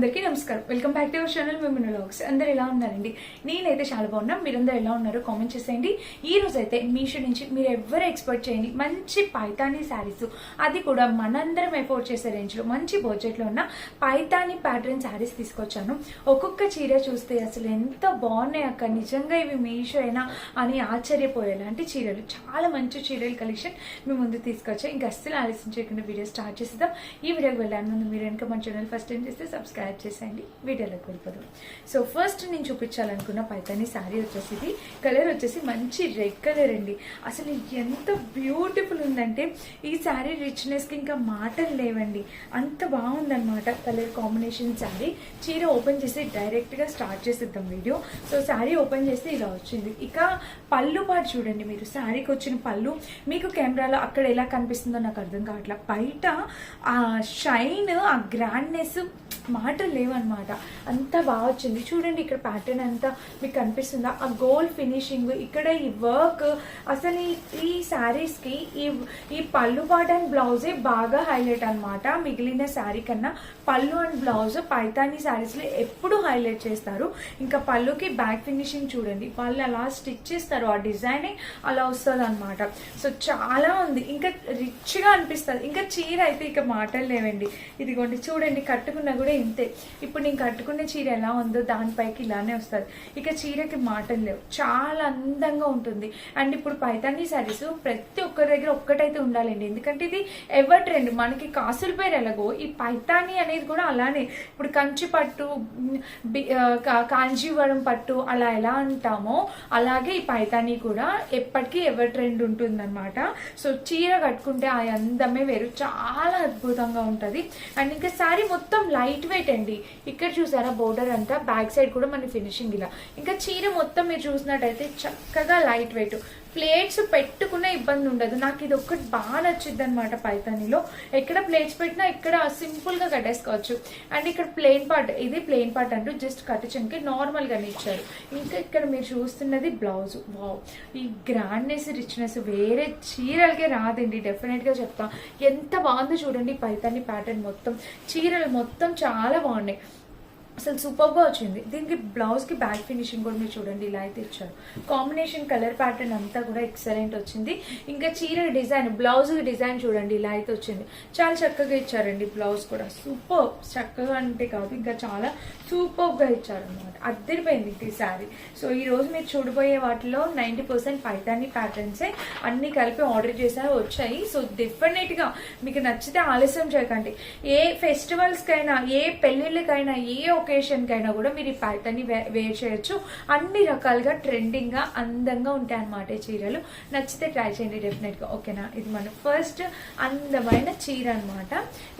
అందరికీ నమస్కారం. Welcome back to our channel మేము వ్లాగ్స్ అందరు ఎలా ఉన్నారండి? నేనైతే చాలా బాగున్నా. మీరందరూ ఎలా ఉన్నారో కామెంట్ చేసేయండి. ఈ రోజు అయితే మీషో నుంచి మీరు ఎవరు ఎక్స్పెక్ట్ చేయండి మంచి పైతానీ శారీస్ అది కూడా మనందరం ఎఫోర్డ్ చేసే రేంజ్లో మంచి బడ్జెట్లో ఉన్న పైతానీ ప్యాటర్న్ శారీస్ తీసుకొచ్చాను. ఒక్కొక్క చీర చూస్తే అసలు ఎంత బాగున్నాయి అక్క. నిజంగా ఇవి మీషో అయినా అని ఆశ్చర్యపోయేలాంటి చీరలు. చాలా మంచి చీరల కలెక్షన్ మీ ముందు తీసుకొచ్చా ఇంకా అస్సలు ఆలస్యం చేయకుండా వీడియో స్టార్ట్ చేసేద్దాం. ఈ వీడియోకి వెళ్ళాను ముందు మీరు కనుక మన ఛానల్ ఫస్ట్ టైం చేస్తే సబ్స్క్రైబ్ చేసేయండి. వీడియోలోకి వెళ్ళిపోదాం. సో ఫస్ట్ నేను చూపించాలనుకున్న పైతాని శారీ వచ్చేసి ఇది. కలర్ వచ్చేసి మంచి రెడ్ కలర్ అండి. అసలు ఎంత బ్యూటిఫుల్ ఉందంటే ఈ శారీ రిచ్నెస్కి ఇంకా మాటలు లేవండి. అంత బాగుందన్నమాట కలర్ కాంబినేషన్ శారీ. చీర ఓపెన్ చేసి డైరెక్ట్గా స్టార్ట్ చేసిద్దాం వీడియో సో శారీ ఓపెన్ చేస్తే ఇలా వచ్చింది. ఇక పళ్ళు పాటు చూడండి మీరు. శారీకి వచ్చిన పళ్ళు. మీకు కెమెరాలో అక్కడ ఎలా కనిపిస్తుందో నాకు అర్థం కావట్లా. బయట ఆ షైన్ ఆ గ్రాండ్నెస్ మాటలు అనమాట అంత బాగా వచ్చింది. చూడండి ఇక్కడ ప్యాటర్న్ అంతా మీకు కనిపిస్తుందా? ఆ గోల్డ్ ఫినిషింగ్ ఇక్కడ ఈ వర్క్ అసలు ఈ శారీస్కి ఈ ఈ పళ్ళు పాట అండ్ బ్లౌజే బాగా హైలైట్ అన్నమాట. మిగిలిన శారీ కన్నా పళ్ళు అండ్ బ్లౌజ్ పైతానీ శారీస్లో ఎప్పుడు హైలైట్ చేస్తారు. ఇంకా పళ్ళుకి బ్యాక్ ఫినిషింగ్ చూడండి. వాళ్ళు అలా స్టిచ్ చేస్తారు. ఆ డిజైనే అలా వస్తుంది అనమాట సో చాలా ఉంది. ఇంకా రిచ్గా అనిపిస్తుంది. ఇంకా చీర అయితే ఇక మాటలు లేవండి. ఇదిగోండి. చూడండి కట్టుకున్నా కూడా ఇంతే. ఇప్పుడు నేను కట్టుకునే చీర ఎలా ఉందో దానిపైకి ఇలానే వస్తుంది. ఇక చీరకి మాటలు లేవు. చాలా అందంగా ఉంటుంది. అండ్ ఇప్పుడు పైతానీ శారీస్ ప్రతి ఒక్కరి దగ్గర ఒక్కటైతే ఉండాలండి. ఎందుకంటే ఇది ఎవర్ ట్రెండ్. మనకి కాసుల పేరు ఎలాగో ఈ పైతానీ అనేది కూడా అలానే. ఇప్పుడు కంచి పట్టు బి- కా- కాంజీవరం పట్టు అలా ఎలా అంటామో అలాగే ఈ పైతానీ కూడా ఎప్పటికీ ఎవర్ ట్రెండ్ ఉంటుందన్నమాట. సో చీర కట్టుకుంటే ఆ అందమే వేరు. చాలా అద్భుతంగా ఉంటుంది. అండ్ ఇంకా శారీ మొత్తం లైట్ వెయిట్ అండి. ఇక్కడ చూసారా బోర్డర్ అంతా బ్యాక్ సైడ్ కూడా మన ఫినిషింగ్ ఇలా. ఇంకా చీర మొత్తం మీరు చూసినట్టయితే చక్కగా లైట్ వెయిట్ ప్లేట్స్ పెట్టుకునే ఇబ్బంది ఉండదు. నాకు ఇది ఒక్కటి బాగా నచ్చింది అనమాట పైతానీలో. ఎక్కడ ప్లేట్స్ పెట్టినా ఇక్కడ సింపుల్గా కట్టేసుకోవచ్చు. అండ్ ఇక్కడ ప్లెయిన్ పార్ట్ ఇది ప్లెయిన్ పార్ట్ అంటూ జస్ట్ కట్టించడానికి నార్మల్ గానే ఇచ్చారు. ఇంకా ఇక్కడ మీరు చూస్తున్నది బ్లౌజ్. వావ్. ఈ గ్రాండ్నెస్ రిచ్నెస్ వేరే చీరలకే రాదండి. డెఫినెట్గా చెప్తా. ఎంత బాగుందో చూడండి పైతాని ప్యాటర్న్ మొత్తం. చీరలు మొత్తం చాలా బాగున్నాయి. అసలు సూపర్గా వచ్చింది. దీనికి బ్లౌజ్కి బ్యాక్ ఫినిషింగ్ కూడా మీరు చూడండి ఇలా అయితే ఇచ్చారు. కాంబినేషన్ కలర్ ప్యాటర్న్ అంతా కూడా ఎక్సలెంట్ వచ్చింది. ఇంకా చీర డిజైన్ బ్లౌజ్ డిజైన్ చూడండి ఇలా అయితే వచ్చింది. చాలా చక్కగా ఇచ్చారండి బ్లౌజ్ కూడా. సూపర్ చక్కగా అంటే కాదు ఇంకా చాలా సూపర్గా ఇచ్చారు అనమాట అద్దరిపోయింది ఈ శారీ సో ఈ రోజు మీరు చూడబోయే వాటిలో నైంటీ పర్సెంట్ పైతాని ప్యాటర్న్సే అన్ని కలిపి ఆర్డర్ చేశారు వచ్చాయి. సో డెఫినెట్గా మీకు నచ్చితే ఆలస్యం చేయకండి. ఏ ఫెస్టివల్స్కైనా ఏ పెళ్ళిళ్ళకైనా ఏ ఒక ఒకేషన్కైనా కూడా మీరు ఈ ప్యాటర్ని వేర్ చేయొచ్చు. అన్ని రకాలుగా ట్రెండింగ్గా అందంగా ఉంటాయి అన్నమాట ఈ చీరలు. నచ్చితే ట్రై చేయండి డెఫినెట్గా ఓకేనా? ఇది మన ఫస్ట్ అందమైన చీర అనమాట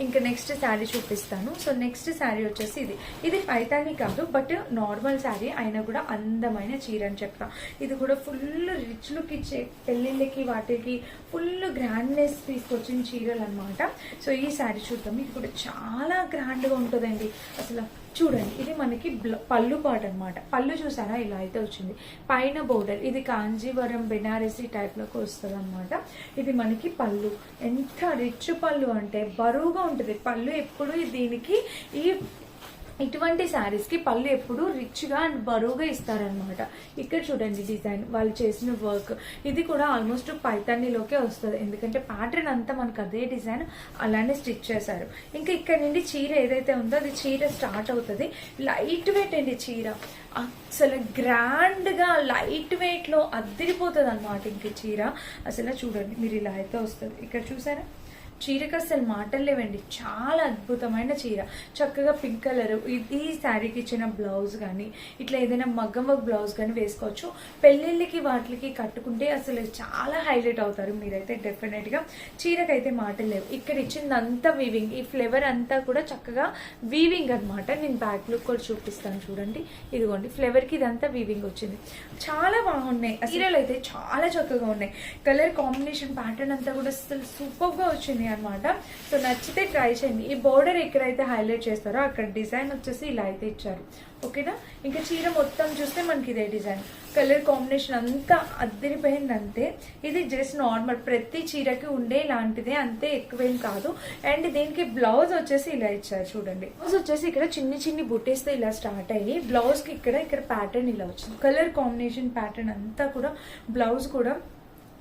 ఇంకా నెక్స్ట్ శారీ చూపిస్తాను. సో నెక్స్ట్ శారీ వచ్చేసి ఇది. ఇది పైతాని కాదు బట్ నార్మల్ శారీ అయినా కూడా అందమైన చీర అని చెప్తా. ఇది కూడా ఫుల్ రిచ్ లుక్ ఇచ్చే పెళ్ళిళ్ళకి వాటికి ఫుల్ గ్రాండ్నెస్ తీసుకొచ్చిన చీరలు అనమాట సో ఈ శారీ చూద్దాం. ఇది కూడా చాలా గ్రాండ్గా ఉంటుందండి. అసలు చూడండి ఇది మనకి పళ్ళు పాట అనమాట పళ్ళు చూసారా? ఇలా అయితే వచ్చింది. పైన బోర్డర్ ఇది కాంజీవరం బెనారసీ టైప్లోకి వస్తుంది అనమాట ఇది మనకి పళ్ళు. ఎంత రిచ్ పళ్ళు అంటే బరువుగా ఉంటుంది. పళ్ళు ఎప్పుడు దీనికి ఈ ఇటువంటి శారీస్కి పళ్ళు ఎప్పుడు రిచ్గా అండ్ బరువుగా ఇస్తారనమాట ఇక్కడ చూడండి డిజైన్ వాళ్ళు చేసిన వర్క్ ఇది కూడా ఆల్మోస్ట్ పైతానీలోకే వస్తుంది. ఎందుకంటే ప్యాటర్న్ అంతా మనకు అదే డిజైన్ అలానే స్టిచ్ చేశారు. ఇంకా ఇక్కడ నుండి చీర ఏదైతే ఉందో అది చీర స్టార్ట్ అవుతుంది. లైట్ వెయిట్ అండి చీర. అసలు గ్రాండ్గా లైట్ వెయిట్లో అద్దరిపోతుంది అనమాట ఇంక చీర. అసలు చూడండి మీరు ఇలా అయితే వస్తుంది. ఇక్కడ చూసారా? చీరకి అసలు మాటలు లేవండి. చాలా అద్భుతమైన చీర. చక్కగా పింక్ కలర్ ఈ శారీకి ఇచ్చిన బ్లౌజ్ కానీ ఇట్లా ఏదైనా మగ్గం వర్క్ బ్లౌజ్ కానీ వేసుకోవచ్చు. పెళ్ళిళ్ళకి వాటికి కట్టుకుంటే అసలు చాలా హైలైట్ అవుతారు మీరైతే డెఫినెట్గా చీరకైతే మాటలు లేవు. ఇక్కడ ఇచ్చిందంతా వీవింగ్ ఈ ఫ్లేవర్ అంతా కూడా చక్కగా వీవింగ్ అన్నమాట. నేను బ్యాక్ లుక్ కూడా చూపిస్తాను చూడండి. ఇదిగోండి ఫ్లేవర్కి ఇదంతా వీవింగ్ వచ్చింది. చాలా బాగున్నాయి. చీరలు అయితే చాలా చక్కగా ఉన్నాయి. కలర్ కాంబినేషన్ ప్యాటర్న్ అంతా కూడా అసలు సూపర్గా వచ్చింది. వచ్చినాయి అనమాట సో నచ్చితే ట్రై చేయండి. ఈ బోర్డర్ ఎక్కడైతే హైలైట్ చేస్తారో అక్కడ డిజైన్ వచ్చేసి ఇలా అయితే ఇచ్చారు. ఓకేనా? ఇంకా చీర మొత్తం చూస్తే మనకి ఇదే డిజైన్. కలర్ కాంబినేషన్ అంతా అద్దరిపోయింది అంతే ఇది జస్ట్ నార్మల్. ప్రతి చీరకి ఉండే లాంటిదే అంతే ఎక్కువేం కాదు. అండ్ దీనికి బ్లౌజ్ వచ్చేసి ఇలా ఇచ్చారు చూడండి. బ్లౌజ్ వచ్చేసి ఇక్కడ చిన్ని చిన్ని బుట్టేస్తే ఇలా స్టార్ట్ అయ్యి బ్లౌజ్కి ఇక్కడ ఇక్కడ ప్యాటర్న్ ఇలా వచ్చింది. కలర్ కాంబినేషన్ ప్యాటర్న్ అంతా కూడా బ్లౌజ్ కూడా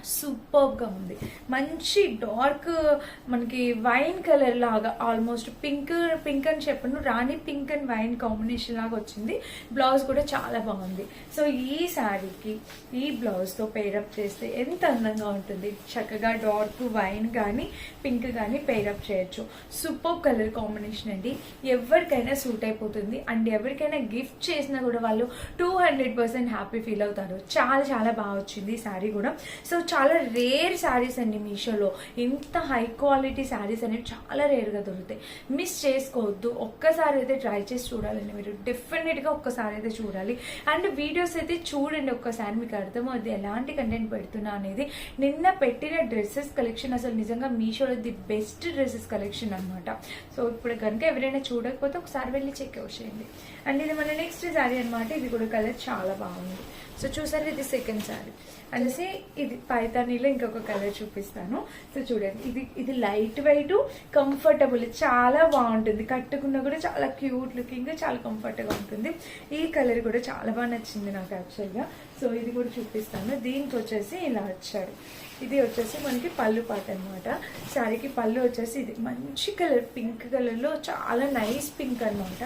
సూపర్గా ఉంది. మంచి డార్క్ మనకి వైన్ కలర్ లాగా ఆల్మోస్ట్ పింక్ పింక్ అని చెప్పను రాణి పింక్ అండ్ వైన్ కాంబినేషన్ లాగా వచ్చింది. బ్లౌజ్ కూడా చాలా బాగుంది. సో ఈ శారీకి ఈ బ్లౌజ్తో పేరప్ చేస్తే ఎంత అందంగా ఉంటుంది. చక్కగా డార్క్ వైన్ కానీ పింక్ కానీ పేరప్ చేయొచ్చు. సూపర్ కలర్ కాంబినేషన్ అండి. ఎవరికైనా సూట్ అయిపోతుంది. అండ్ ఎవరికైనా గిఫ్ట్ చేసినా కూడా వాళ్ళు two hundred percent happy feel అవుతారు. చాలా చాలా బాగా వచ్చింది ఈ శారీ కూడా. సో చాలా రేర్ శారీస్ అండి మీషోలో. ఇంత హై క్వాలిటీ శారీస్ అనేవి చాలా రేర్గా దొరుకుతాయి. మిస్ చేసుకోవద్దు. ఒక్కసారి అయితే ట్రై చేసి చూడాలండి మీరు. డెఫినెట్గా ఒక్కసారి అయితే చూడాలి. అండ్ వీడియోస్ అయితే చూడండి ఒక్కసారి. మీకు అర్థమవుద్ది ఎలాంటి కంటెంట్ పెడుతున్నా అనేది. నిన్న పెట్టిన డ్రెస్సెస్ కలెక్షన్ అసలు నిజంగా మీషోలో ది బెస్ట్ డ్రెస్సెస్ కలెక్షన్ అనమాట సో ఇప్పుడు కనుక ఎవరైనా చూడకపోతే ఒకసారి వెళ్ళి చెక్ అవుట్ చేయండి. అండ్ ఇది మన నెక్స్ట్ శారీ అనమాట ఇది కూడా కలర్ చాలా బాగుంది. సో చూసారు ఇది సెకండ్ సారీ. అనేసి ఇది పైతానీలో ఇంకొక కలర్ చూపిస్తాను. సో చూడండి. ఇది ఇది లైట్ వెయిట్ కంఫర్టబుల్ చాలా బాగుంటుంది. కట్టుకున్నా కూడా చాలా క్యూట్ లుకింగ్ చాలా కంఫర్ట్గా ఉంటుంది. ఈ కలర్ కూడా చాలా బాగా నచ్చింది నాకు యాక్చువల్గా సో ఇది కూడా చూపిస్తాను. దీనికి వచ్చేసి ఇలా వచ్చాడు. ఇది వచ్చేసి మనకి పళ్ళు పాట అనమాట శారీకి పళ్ళు వచ్చేసి ఇది మంచి కలర్ పింక్ కలర్లో చాలా నైస్ పింక్ అనమాట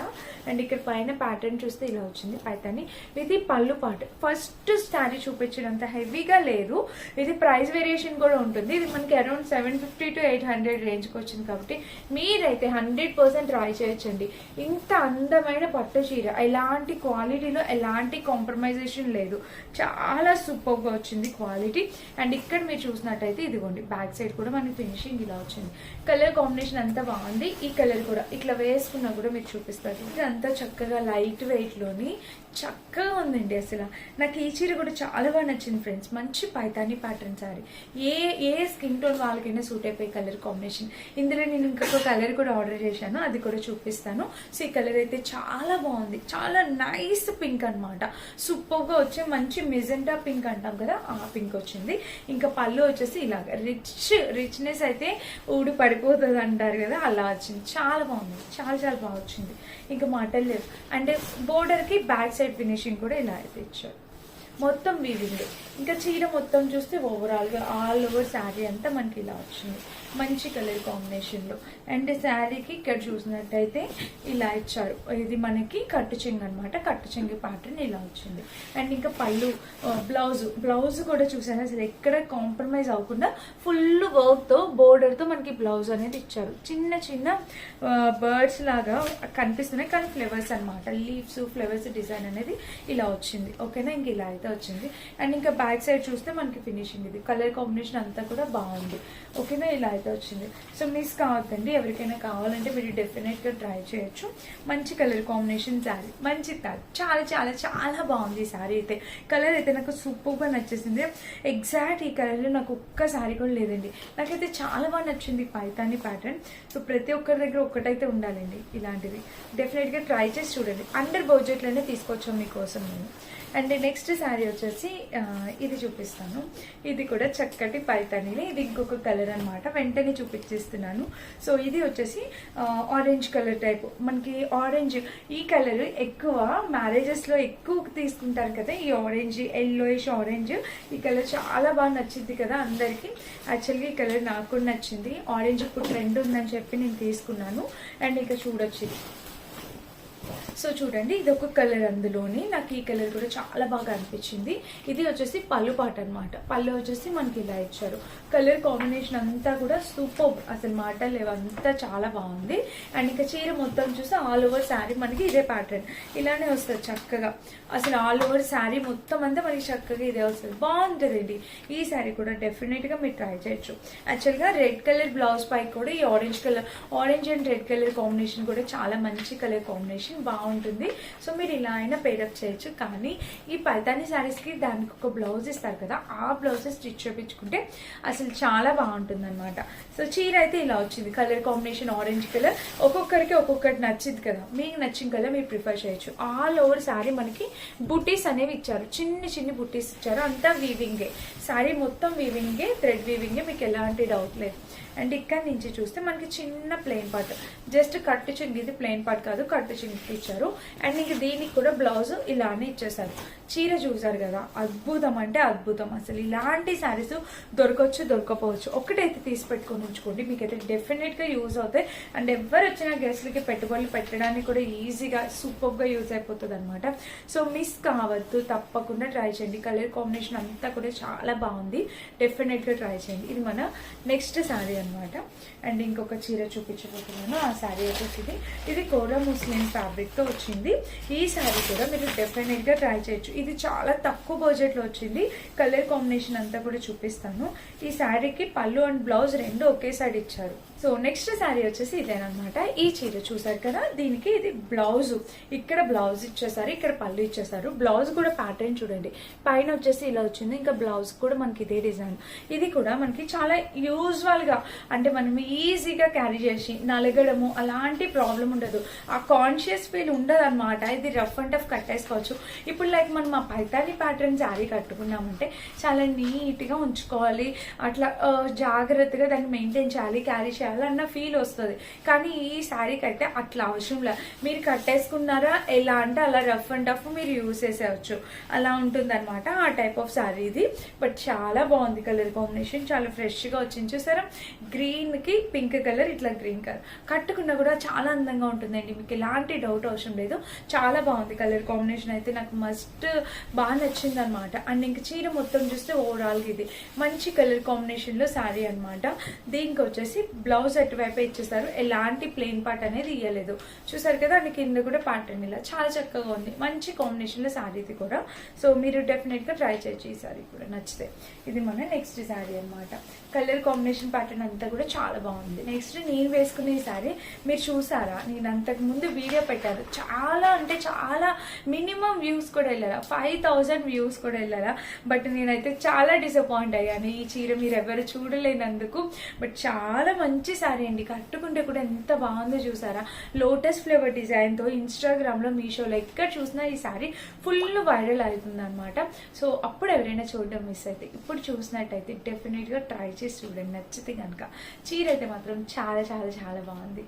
అండ్ ఇక్కడ పైన ప్యాటర్న్ చూస్తే ఇలా వచ్చింది పైతాని ఇది పళ్ళు పాట. ఫస్ట్ శారీ చూపించినంత హెవీగా లేదు. ఇది ప్రైస్ వేరియేషన్ కూడా ఉంటుంది. ఇది మనకి around seven fifty to eight hundred రేంజ్కి వచ్చింది కాబట్టి మీరైతే హండ్రెడ్ పర్సెంట్ ట్రై చేయొచ్చండి. ఇంత అందమైన పట్టు చీర. ఎలాంటి క్వాలిటీలో ఎలాంటి కాంప్రమైజేషన్ లేదు. చాలా సూపర్గా వచ్చింది క్వాలిటీ అండ్ ఇక్కడ మీరు చూసినట్టయితే ఇదిగోండి బ్యాక్ సైడ్ కూడా మనకి ఫినిషింగ్ ఇలా వచ్చింది. కలర్ కాంబినేషన్ అంతా బాగుంది. ఈ కలర్ కూడా ఇట్లా వేసుకున్నా కూడా మీరు చూపిస్తారు. ఇదంతా చక్కగా లైట్ వెయిట్లోని చక్కగా ఉందండి అసలు. నాకు ఈ చీర కూడా చాలా బాగా నచ్చింది ఫ్రెండ్స్ మంచి పైతాని ప్యాటర్న్ సారీ ఏ ఏ స్కిన్ టోన్ వాళ్ళకైనా సూట్ అయిపోయే కలర్ కాంబినేషన్ ఇందులో నేను ఇంకొక కలర్ కూడా ఆర్డర్ చేశాను. అది కూడా చూపిస్తాను. సో ఈ కలర్ అయితే చాలా బాగుంది. చాలా నైస్ పింక్ అనమాట సూపర్గా వచ్చే మంచి మెజెంటా పింక్ అంటాం కదా ఆ పింక్ వచ్చింది. ఇంకా పళ్ళు వచ్చేసి ఇలాగ రిచ్ రిచ్నెస్ అయితే ఊడి పడిపోతుంది అంటారు కదా అలా వచ్చింది. చాలా బాగుంది. చాలా చాలా బాగా వచ్చింది. ఇంకా మాటలు లేవు. అంటే బోర్డర్కి బ్యాక్ సైడ్ సైడ్ ఫినిషింగ్ కూడా ఇలా అయితే ఇచ్చారు. మొత్తం వీవింగ్ ఇంకా చీర మొత్తం చూస్తే ఓవరాల్గా ఆల్ ఓవర్ శారీ అంతా మనకి ఇలా వచ్చింది. మంచి కలర్ కాంబినేషన్లో అండ్ శారీకి ఇక్కడ చూసినట్టయితే ఇలా ఇచ్చారు. ఇది మనకి కట్టు చెంగు అనమాట కట్టు చెంగు ప్యాటర్న్ ఇలా వచ్చింది. అండ్ ఇంకా పళ్ళు బ్లౌజ్ బ్లౌజ్ కూడా చూసాను అసలు ఎక్కడ కాంప్రమైజ్ అవ్వకుండా ఫుల్ వర్క్తో బోర్డర్తో మనకి బ్లౌజ్ అనేది ఇచ్చారు. చిన్న చిన్న బర్డ్స్ లాగా కనిపిస్తున్నాయి. కానీ ఫ్లవర్స్ అన్నమాట. లీవ్స్ ఫ్లవర్స్ డిజైన్ అనేది ఇలా వచ్చింది. ఓకేనా ఇంక ఇలా అయితే వచ్చింది. అండ్ ఇంకా బ్యాక్ సైడ్ చూస్తే మనకి ఫినిషింగ్ ఇది కలర్ కాంబినేషన్ అంతా కూడా బాగుంది. ఓకేనా? ఇలా అయితే వచ్చింది. సో మిస్ కావద్దండి. ఎవరికైనా కావాలంటే మీరు డెఫినెట్గా ట్రై చేయొచ్చు. మంచి కలర్ కాంబినేషన్ శారీ మంచి చాలా చాలా చాలా బాగుంది ఈ శారీ అయితే. కలర్ అయితే నాకు సూపర్గా నచ్చేసింది. ఎగ్జాక్ట్ ఈ కలర్లో నాకు ఒక్క శారీ కూడా లేదండి. నాకైతే చాలా బాగా నచ్చింది పైతాని ప్యాటర్న్ సో ప్రతి ఒక్కరి దగ్గర ఒక్కటైతే ఉండాలండి ఇలాంటివి. డెఫినెట్గా ట్రై చేసి చూడండి. అండర్ బడ్జెట్లోనే తీసుకొచ్చాం మీకోసం నేను? అండ్ నెక్స్ట్ శారీ వచ్చేసి ఇది చూపిస్తాను. ఇది కూడా చక్కటి పైతానిని ఇది ఇంకొక కలర్ అన్నమాట. వెంటనే చూపించేస్తున్నాను. సో ఇది వచ్చేసి ఆరెంజ్ కలర్ టైప్ మనకి ఆరెంజ్ ఈ కలర్ ఎక్కువ మ్యారేజెస్లో ఎక్కువ తీసుకుంటారు కదా ఈ ఆరెంజ్ ఎల్లోయిష్ ఆరెంజ్ ఈ కలర్ చాలా బాగా నచ్చింది కదా అందరికీ. యాక్చువల్గా ఈ కలర్ నాకు కూడా నచ్చింది. ఆరెంజ్ ఇప్పుడు ట్రెండ్ ఉందని చెప్పి నేను తీసుకున్నాను. అండ్ ఇక చూడొచ్చు సో చూడండి ఇది ఒక కలర్ అందులోని నాకు ఈ కలర్ కూడా చాలా బాగా అనిపించింది. ఇది వచ్చేసి పళ్ళు పాట అనమాట పళ్ళు వచ్చేసి మనకి ఇలా ఇచ్చారు. కలర్ కాంబినేషన్ అంతా కూడా సూపర్ అసలు మాటలు లేవంతా చాలా బాగుంది. అండ్ ఇంకా చీర మొత్తం చూస్తే ఆల్ ఓవర్ శారీ మనకి ఇదే ప్యాటర్న్. ఇలానే వస్తుంది చక్కగా. అసలు ఆల్ ఓవర్ శారీ మొత్తం అంతా మనకి చక్కగా ఇదే వస్తుంది. బాగుంటుందండి. ఈ శారీ కూడా డెఫినెట్గా మీరు ట్రై చేయొచ్చు. యాక్చువల్గా రెడ్ కలర్ బ్లౌజ్ పై కూడా ఈ orange colour orange and red colour combination కూడా చాలా మంచి కలర్ కాంబినేషన్ బాగుంది బాగుంటుంది. సో మీరు ఇలా అయినా పేరప్ చేయొచ్చు. కానీ ఈ పైతాని శారీస్కి దానికి ఒక బ్లౌజ్ ఇస్తారు కదా ఆ బ్లౌజ్ స్టిచ్ చేయించుకుంటే అసలు చాలా బాగుంటుంది అనమాట సో చీర అయితే ఇలా వచ్చింది. కలర్ కాంబినేషన్ ఆరెంజ్ కలర్ ఒక్కొక్కరికి ఒక్కొక్కటి నచ్చింది కదా. మీకు నచ్చిన కలర్ మీరు ప్రిఫర్ చేయొచ్చు. ఆల్ ఓవర్ శారీ మనకి బుటీస్ అనేవి ఇచ్చారు. చిన్ని చిన్ని బుటీస్ ఇచ్చారు. అంతా వీవింగే శారీ మొత్తం వీవింగే థ్రెడ్ వీవింగే మీకు ఎలాంటి డౌట్ లేదు. అండ్ ఇక్కడ నుంచి చూస్తే మనకి చిన్న ప్లెయిన్ పార్ట్ జస్ట్ కట్టు చింగి ఇది ప్లెయిన్ పార్ట్ కాదు కట్టు చింగి ఇచ్చారు. అండ్ ఇంక దీనికి కూడా బ్లౌజ్ ఇలానే ఇచ్చేసారు చీర చూసారు కదా అద్భుతం అంటే అద్భుతం. అసలు ఇలాంటి శారీస్ దొరకవచ్చు దొరకపోవచ్చు. ఒకటైతే తీసి పెట్టుకొని ఉంచుకోండి. మీకైతే డెఫినెట్గా యూజ్ అవుతాయి. అండ్ ఎవరు వచ్చిన గెస్ట్లకి పెట్టుబడులు పెట్టడానికి కూడా ఈజీగా సూపర్గా యూజ్ అయిపోతుంది అనమాట సో మిస్ కావద్దు తప్పకుండా ట్రై చేయండి. కలర్ కాంబినేషన్ అంతా కూడా చాలా బాగుంది. డెఫినెట్గా ట్రై చేయండి. ఇది మన నెక్స్ట్ శారీ అనమాట అండ్ ఇంకొక చీర చూపించబోతున్నాను. ఆ శారీ వచ్చేసి ఇది. ఇది కోరా ముస్లిం ఫ్యాబ్రిక్తో వచ్చింది. ఈ శారీ కూడా మీరు డెఫినెట్గా ట్రై చేయొచ్చు. ఇది చాలా తక్కువ బడ్జెట్లో వచ్చింది. కలర్ కాంబినేషన్ అంతా కూడా చూపిస్తాను. ఈ శారీకి పళ్ళు అండ్ బ్లౌజ్ రెండు ఒకే సైడ్ ఇచ్చారు. సో నెక్స్ట్ శారీ వచ్చేసి ఇదేనమాట ఈ చీర చూసారు కదా? దీనికి ఇది బ్లౌజ్. ఇక్కడ బ్లౌజ్ ఇచ్చేసారు ఇక్కడ పళ్ళు ఇచ్చేసారు. బ్లౌజ్ కూడా ప్యాటర్న్ చూడండి. పైన వచ్చేసి ఇలా వచ్చింది ఇంకా బ్లౌజ్ కూడా మనకి ఇదే డిజైన్ ఇది కూడా మనకి చాలా యూజువల్గా అంటే మనం ఈజీగా క్యారీ చేసి నలగడము అలాంటి ప్రాబ్లం ఉండదు. ఆ కాన్షియస్ ఫీల్ ఉండదు అనమాట ఇది రఫ్ అండ్ టఫ్ కట్టేసుకోవచ్చు. ఇప్పుడు లైక్ మనం ఆ పైతాని ప్యాటర్న్ శారీ కట్టుకున్నామంటే చాలా నీట్గా ఉంచుకోవాలి. అట్లా జాగ్రత్తగా దాన్ని మెయింటైన్ చేయాలి క్యారీ చేయాలి. అన్న ఫీల్ వస్తుంది. కానీ ఈ శారీకి అయితే అట్లా అవసరం లేదు మీరు కట్టేసుకున్నారా ఎలా అంటే అలా రఫ్ అండ్ టఫ్ మీరు యూజ్ చేసేయచ్చు. అలా ఉంటుంది అనమాట ఆ టైప్ ఆఫ్ శారీ ఇది బట్ చాలా బాగుంది కలర్ కాంబినేషన్ చాలా ఫ్రెష్గా వచ్చింది. చూసారా? గ్రీన్కి పింక్ కలర్ ఇట్లా గ్రీన్ కలర్ కట్టుకున్నా కూడా చాలా అందంగా ఉంటుందండి. మీకు ఎలాంటి డౌట్ అవసరం లేదు. చాలా బాగుంది కలర్ కాంబినేషన్ అయితే. నాకు మస్ట్ బాగా నచ్చింది అనమాట అండ్ ఇంక చీర మొత్తం చూస్తే ఓవరాల్గా ఇది. మంచి కలర్ కాంబినేషన్లో శారీ అనమాట దీనికి వచ్చేసి బ్లౌజ్ అటువైపు ఇచ్చేసారు ఎలాంటి ప్లెయిన్ పార్ట్ అనేది ఇవ్వలేదు చూసారు కదా దాని కింద కూడా ప్యాటర్న్ ఇలా. చాలా చక్కగా ఉంది. మంచి కాంబినేషన్లో శారీ ఇది కూడా. సో మీరు డెఫినెట్గా ట్రై చేయొచ్చు ఈ శారీ కూడా. నచ్చితే. ఇది మన నెక్స్ట్ శారీ అన్నమాట. కలర్ కాంబినేషన్ ప్యాటర్న్ అంతా కూడా చాలా బాగుంది. నెక్స్ట్ నేను వేసుకునే ఈ శారీ మీరు చూసారా? నేను అంతకు ముందు వీడియో పెట్టారు చాలా అంటే చాలా మినిమం వ్యూస్ కూడా వెళ్ళారా. ఫైవ్ థౌజండ్ వ్యూస్ కూడా వెళ్ళారా. బట్ నేనైతే చాలా డిసప్పాయింట్ అయ్యాను. ఈ చీర మీరు ఎవరు చూడలేనందుకు. బట్ చాలా మంచి శారీ అండి. కట్టుకుంటే కూడా ఎంత బాగుందో చూసారా? లోటస్ ఫ్లేవర్ డిజైన్తో ఇన్స్టాగ్రామ్లో మీషోలో ఎక్కడ చూసినా ఈ శారీ ఫుల్ వైరల్ అవుతుంది అనమాట సో అప్పుడు ఎవరైనా చూడడం మిస్ అయితే ఇప్పుడు చూసినట్టయితే డెఫినెట్గా ట్రై చేసి చూడండి నచ్చితే కనుక చీర అయితే మాత్రం చాలా చాలా చాలా బాగుంది.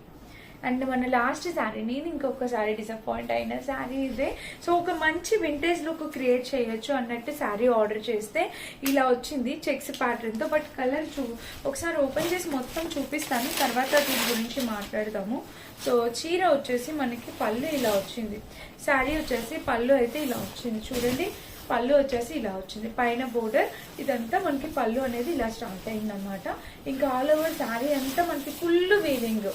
అండ్ మన లాస్ట్ శారీ నేను ఇంకొక శారీ డిసప్పాయింట్ అయిన శారీ ఇదే. సో ఒక మంచి వింటేజ్ లుక్ క్రియేట్ చేయొచ్చు అన్నట్టు శారీ ఆర్డర్ చేస్తే ఇలా వచ్చింది చెక్స్ ప్యాటర్న్తో బట్ కలర్ చూ ఒకసారి ఓపెన్ చేసి మొత్తం చూపిస్తాను. తర్వాత దీని గురించి మాట్లాడదాము. సో చీర వచ్చేసి మనకి పళ్ళు ఇలా వచ్చింది. శారీ వచ్చేసి పళ్ళు అయితే ఇలా వచ్చింది. చూడండి. పళ్ళు వచ్చేసి ఇలా వచ్చింది. పైన బోర్డర్ ఇదంతా మనకి పళ్ళు అనేది ఇలా స్టార్ట్ అయిందనమాట ఇంకా ఆల్ ఓవర్ శారీ అంతా మనకి ఫుల్ వీవింగ్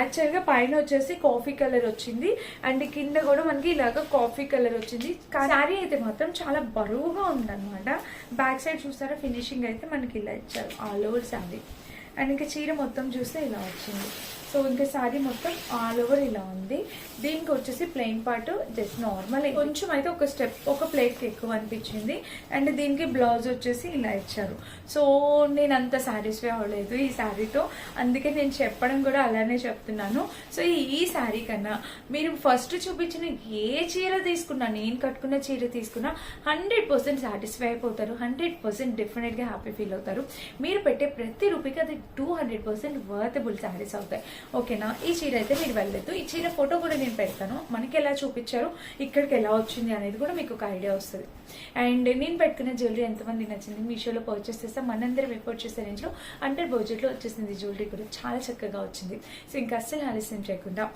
యాక్చువల్గా పైన వచ్చేసి కాఫీ కలర్ వచ్చింది. అండ్ కింద కూడా మనకి ఇలాగ కాఫీ కలర్ వచ్చింది. శారీ అయితే మాత్రం చాలా బరువుగా ఉందన్నమాట. బ్యాక్ సైడ్ చూసారా? ఫినిషింగ్ అయితే మనకి ఇలా ఇచ్చారు. ఆల్ ఓవర్ శారీ అండ్ ఇంకా చీర మొత్తం చూస్తే ఇలా వచ్చింది. సో ఇంకా శారీ మొత్తం ఆల్ ఓవర్ ఇలా ఉంది. దీనికి వచ్చేసి ప్లెయిన్ పార్ట్ జస్ట్ నార్మల్. కొంచెం అయితే ఒక స్టెప్ ఒక ప్లేట్ ఎక్కువ అనిపించింది. అండ్ దీనికి బ్లౌజ్ వచ్చేసి ఇలా ఇచ్చారు. సో నేను అంత సాటిస్ఫై అవ్వలేదు ఈ శారీతో. అందుకే నేను చెప్పడం కూడా అలానే చెప్తున్నాను. సో ఈ శారీ కన్నా మీరు ఫస్ట్ చూపించిన ఏ చీర తీసుకున్నా నేను కట్టుకున్న చీర తీసుకున్నా హండ్రెడ్ పర్సెంట్ సాటిస్ఫై అయిపోతారు. హండ్రెడ్ పర్సెంట్ డెఫినెట్గా హ్యాపీ ఫీల్ అవుతారు. మీరు పెట్టే ప్రతి రూపీకి అది two hundred percent worthable saris అవుతాయి. ఓకేనా? ఈ చీర అయితే మీరు వెళ్ళలేదు ఈ చీర ఫోటో కూడా నేను పెడతాను. మనకి ఎలా చూపించారు ఇక్కడికి ఎలా వచ్చింది అనేది కూడా మీకు ఒక ఐడియా వస్తుంది. అండ్ నేను పెట్టుకున్న జ్యువెలరీ ఎంతమంది నచ్చింది మీషోలో పర్చేస్ చేస్తే మనందరం రిపోర్ట్ చేసే రేంజ్లో అండర్ బడ్జెట్లో వచ్చేసింది జ్యువెలరీ కూడా చాలా చక్కగా వచ్చింది. సో ఇంకా అస్సలు ఆలస్యం చేయకుండా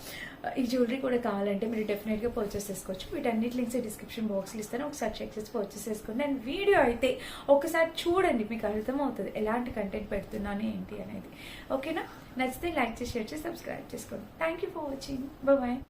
ఈ జ్యువెలరీ కూడా కావాలంటే మీరు డెఫినెట్గా పర్చేస్ చేసుకోవచ్చు. వీటన్నిటి లింక్స్ డిస్క్రిప్షన్ బాక్స్లో ఇస్తాను. ఒకసారి చెక్ చేసి పర్చేస్ చేసుకోండి. అండ్ వీడియో అయితే ఒకసారి చూడండి మీకు అర్థమవుతుంది ఎలాంటి కంటెంట్ పెడుతున్నాను ఏంటి అనేది. ఓకేనా? నచ్చితే లైక్ చేసి షేర్ చేసి సబ్స్క్రైబ్ చేసుకోండి. Thank you for watching bye